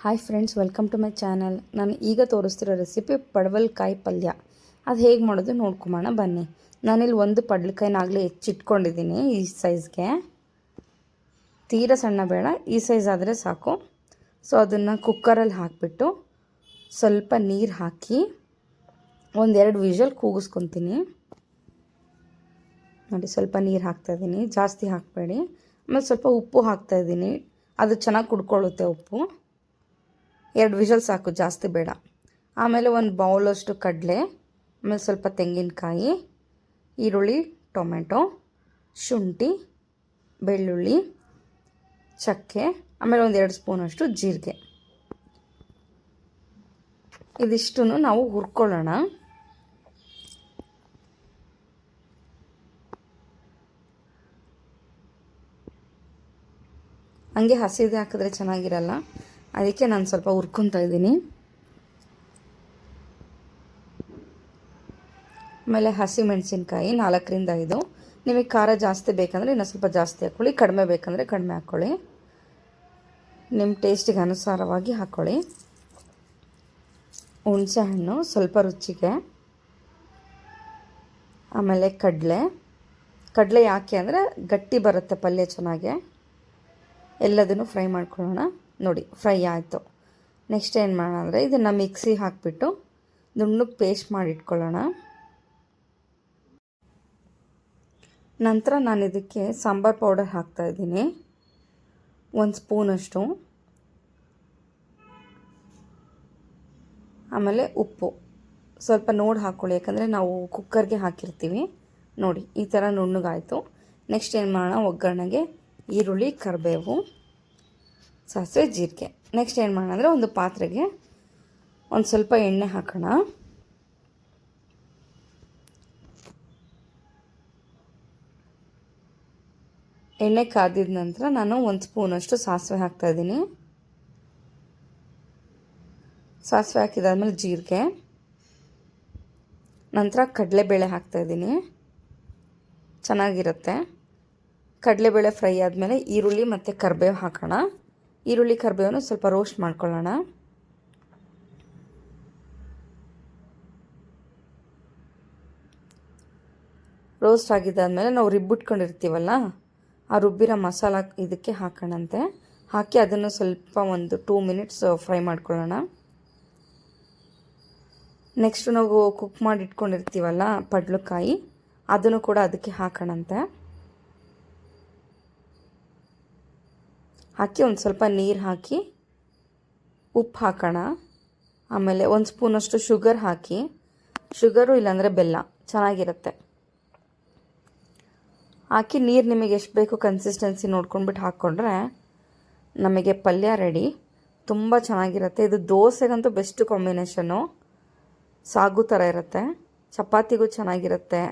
Hi friends welcome to my channel ನಾನು ಈಗ ತೋರಿಸ್ತಿರೋ recipe ಪಡವಲ್ಕಾಯಿ ಪಲ್ಯ. ಅದು ಹೇಗೆ ಮಾಡೋದು ನೋಡ್ಕೊಂಬೋಣ ಬನ್ನಿ. ನಾನಿಲ್ಲಿ ಒಂದು ಪಡ್ಲಕಾಯಿನಾಗಲೇ ಹೆಚ್ಚಿಟ್ಕೊಂಡಿದ್ದೀನಿ ಈ ಸೈಜ್ಗೆ ತೀರ ಸಣ್ಣ ಬೇಡ, ಈ ಸೈಜ್ ಆದರೆ ಸಾಕು. ಸೊ ಅದನ್ನು ಕುಕ್ಕರಲ್ಲಿ ಹಾಕಿಬಿಟ್ಟು ಸ್ವಲ್ಪ ನೀರು ಹಾಕಿ ಒಂದೆರಡು ವಿಷಲ್ ಕೂಗಿಸ್ಕೊತೀನಿ. ನೋಡಿ, ಸ್ವಲ್ಪ ನೀರು ಹಾಕ್ತಾಯಿದ್ದೀನಿ ಜಾಸ್ತಿ ಹಾಕಬೇಡಿ. ಆಮೇಲೆ ಸ್ವಲ್ಪ ಉಪ್ಪು ಹಾಕ್ತಾಯಿದ್ದೀನಿ ಅದು ಚೆನ್ನಾಗಿ ಕುಡ್ಕೊಳ್ಳುತ್ತೆ ಉಪ್ಪು. ಎರಡು ವಿಷಲ್ ಸಾಕು, ಜಾಸ್ತಿ ಬೇಡ. ಆಮೇಲೆ ಒಂದು ಬೌಲಷ್ಟು ಕಡಲೆ, ಆಮೇಲೆ ಸ್ವಲ್ಪ ತೆಂಗಿನಕಾಯಿ, ಈರುಳ್ಳಿ ಟೊಮೆಟೊ ಶುಂಠಿ, ಬೆಳ್ಳುಳ್ಳಿ, ಚಕ್ಕೆ, ಆಮೇಲೆ ಒಂದು ಎರಡು ಸ್ಪೂನಷ್ಟು ಜೀರಿಗೆ. ಇದಿಷ್ಟು ನಾವು ಹುರ್ಕೊಳ್ಳೋಣ. ಹಂಗೆ ಹಸಿದೆ ಹಾಕಿದ್ರೆ ಚೆನ್ನಾಗಿರಲ್ಲ. ಅದಕ್ಕೆ ನಾನು ಸ್ವಲ್ಪ ಹುರ್ಕೊತಾ ಇದ್ದೀನಿ. ಆಮೇಲೆ ಹಸಿ ಮೆಣಸಿನ್ಕಾಯಿ ನಾಲ್ಕರಿಂದ ಐದು. ನಿಮಗೆ ಖಾರ ಜಾಸ್ತಿ ಬೇಕಂದರೆ ಇನ್ನೂ ಸ್ವಲ್ಪ ಜಾಸ್ತಿ ಹಾಕ್ಕೊಳ್ಳಿ ಕಡಿಮೆ ಬೇಕಂದರೆ ಕಡಿಮೆ ಹಾಕ್ಕೊಳ್ಳಿ ನಿಮ್ಮ ಟೇಸ್ಟಿಗೆ ಅನುಸಾರವಾಗಿ ಹಾಕ್ಕೊಳ್ಳಿ ಹುಣಸೆ ಹಣ್ಣು ಸ್ವಲ್ಪ ರುಚಿಗೆ. ಆಮೇಲೆ ಕಡಲೆ. ಕಡಲೆ ಯಾಕೆ ಅಂದರೆ ಗಟ್ಟಿ ಬರುತ್ತೆ ಪಲ್ಯ ಚೆನ್ನಾಗೆ. ಎಲ್ಲದನ್ನು ಫ್ರೈ ಮಾಡ್ಕೊಳ್ಳೋಣ. ನೋಡಿ, ಫ್ರೈ ಆಯಿತು. ನೆಕ್ಸ್ಟ್ ಏನು ಮಾಡೋಣ ಅಂದರೆ ಇದನ್ನು ಮಿಕ್ಸಿ ಹಾಕಿಬಿಟ್ಟು ನುಣ್ಣಗೆ ಪೇಸ್ಟ್ ಮಾಡಿ ಇಟ್ಕೊಳ್ಳೋಣ. ನಂತರ ನಾನು ಇದಕ್ಕೆ ಸಾಂಬಾರ್ ಪೌಡರ್ ಹಾಕ್ತಾಯಿದ್ದೀನಿ ಒಂದು ಸ್ಪೂನಷ್ಟು ಆಮೇಲೆ ಉಪ್ಪು. ಸ್ವಲ್ಪ ನೋಡಿ ಹಾಕ್ಕೊಳ್ಳಿ ಯಾಕಂದರೆ ನಾವು ಕುಕ್ಕರ್ಗೆ ಹಾಕಿರ್ತೀವಿ. ನೋಡಿ, ಈ ಥರ ನುಣ್ಣಗಾಯಿತು. ನೆಕ್ಸ್ಟ್ ಏನು ಮಾಡೋಣ, ಒಗ್ಗರಣೆಗೆ ಈರುಳ್ಳಿ, ಕರಿಬೇವು. ಸಾಸಿವೆ ಜೀರಿಗೆ ನೆಕ್ಸ್ಟ್ ಏನು ಮಾಡೋಣ ಅಂದರೆ ಒಂದು ಪಾತ್ರೆಗೆ ಒಂದು ಸ್ವಲ್ಪ ಎಣ್ಣೆ ಹಾಕೋಣ. ಎಣ್ಣೆ ಕಾದಿದ ನಂತರ ನಾನು ಒಂದು ಸ್ಪೂನಷ್ಟು ಸಾಸಿವೆ ಹಾಕ್ತಾಯಿದ್ದೀನಿ ಸಾಸಿವೆ ಹಾಕಿದಾದ್ಮೇಲೆ ಜೀರಿಗೆ. ನಂತರ ಕಡಲೆಬೇಳೆ ಹಾಕ್ತಾಯಿದ್ದೀನಿ ಚೆನ್ನಾಗಿರುತ್ತೆ. ಕಡಲೆಬೇಳೆ ಫ್ರೈ ಆದಮೇಲೆ ಈರುಳ್ಳಿ ಮತ್ತು ಕರಿಬೇವು ಹಾಕೋಣ. ಈರುಳ್ಳಿ ಕರಿಬೇವನ್ನು ಸ್ವಲ್ಪ ರೋಸ್ಟ್ ಮಾಡ್ಕೊಳ್ಳೋಣ. ರೋಸ್ಟ್ ಆಗಿದ್ದಾದಮೇಲೆ ನಾವು ರುಬ್ಬಿಟ್ಕೊಂಡಿರ್ತೀವಲ್ಲ ಆ ರುಬ್ಬಿರೋ ಮಸಾಲ ಇದಕ್ಕೆ ಹಾಕೋಣಂತೆ. ಹಾಕಿ ಅದನ್ನು ಸ್ವಲ್ಪ ಒಂದು ಟೂ ಮಿನಿಟ್ಸ್ ಫ್ರೈ ಮಾಡ್ಕೊಳ್ಳೋಣ. ನೆಕ್ಸ್ಟ್ ನಾವು ಕುಕ್ ಮಾಡಿ ಇಟ್ಕೊಂಡಿರ್ತೀವಲ್ಲ, ಪಡ್ಲಕಾಯಿ, ಅದನ್ನು ಕೂಡ ಅದಕ್ಕೆ ಹಾಕೋಣಂತೆ. ಹಾಕಿ ಒಂದು ಸ್ವಲ್ಪ ನೀರು ಹಾಕಿ, ಉಪ್ಪು ಹಾಕೋಣ. ಆಮೇಲೆ ಒಂದು ಸ್ಪೂನಷ್ಟು ಶುಗರ್ ಹಾಕಿ, ಶುಗರು ಇಲ್ಲಾಂದರೆ ಬೆಲ್ಲ, ಚೆನ್ನಾಗಿರುತ್ತೆ. ಹಾಕಿ ನೀರು ನಿಮಗೆ ಎಷ್ಟು ಬೇಕು ಕನ್ಸಿಸ್ಟೆನ್ಸಿ ನೋಡ್ಕೊಂಡ್ಬಿಟ್ಟು ಹಾಕ್ಕೊಂಡ್ರೆ ನಮಗೆ ಪಲ್ಯ ರೆಡಿ ತುಂಬ ಚೆನ್ನಾಗಿರುತ್ತೆ. ಇದು ದೋಸೆಗಂತೂ ಬೆಸ್ಟ್ ಕಾಂಬಿನೇಷನು ಸಾಗು ಥರ ಇರುತ್ತೆ. ಚಪಾತಿಗೂ ಚೆನ್ನಾಗಿರುತ್ತೆ.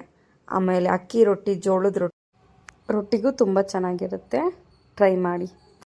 ಆಮೇಲೆ ಅಕ್ಕಿ ರೊಟ್ಟಿ, ಜೋಳದ ರೊಟ್ಟಿ, ರೊಟ್ಟಿಗೂ ತುಂಬ ಚೆನ್ನಾಗಿರುತ್ತೆ. ಟ್ರೈ ಮಾಡಿ.